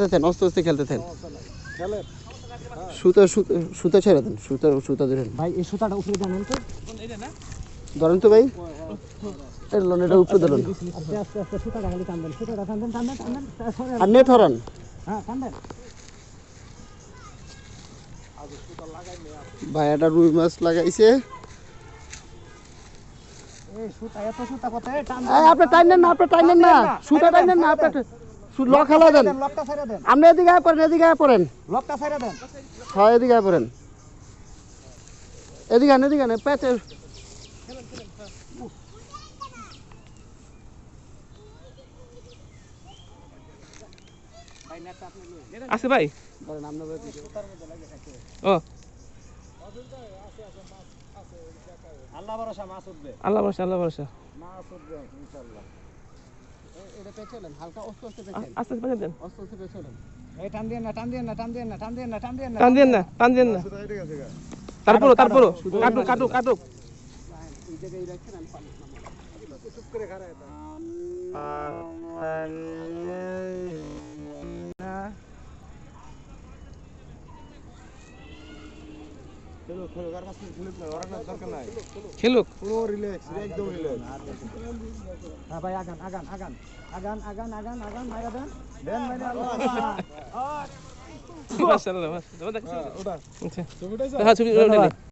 খেলতেছেন আস্তে আস্তে খেলতেছেন? খেলে সুতা সুতা সুতা ছেড়ে দেন সুতা সুতা ধরেন ভাই এই সুতাটা উপরে জানেন তো। ধরেন তো ভাই। এই লোন এটা উপরে ধরুন। আর নেট হরান হ্যাঁ ভাই একটা রুই মাছ লাগাইছে। এই সুতা এত সুতা কত এই টান এই আপনি টাইনেন না আপনি টাইনেন না। সুতা টাইনেন না আপনি খেলা দেন। আপনি এদিকে আয় পড়েন এদিকে আয় পড়েন। লকটা ছেড়ে দেন। হ্যাঁ এদিকে আয় পড়েন। এদিকে আন এদিকে আন পেঁচে। আছে ভাই? ও। আল্লাহ ভরসা মাছ উঠবে আল্লাহ ভরসা আল্লাহ ভরসা। মাছ উঠবে ইনশাআল্লাহ। এটা পেঁচেলেন হালকা অস্তে অস্তে আ- আস্তে আস্তে অস্তে অস্তে এই টান দিয়ে না টান দিয়ে না টান দিয়ে না টান দিয়ে না টান দিয়ে না। টান দেন না টান দেন না। তারপরও তারপরও। কাটুক কাটুক কাটুক এই জায়গায় রাখছেন আমি পানি খেলুক হ্যাঁ ভাই আগান আগান আগান আগান আগান আগান আগান মাইরা দেন দেন মাইরা আল্লাহ। মাশাআল্লাহ মাশাআল্লাহ আচ্ছা হ্যাঁ ছবি ধন্যবাদ। উঠালি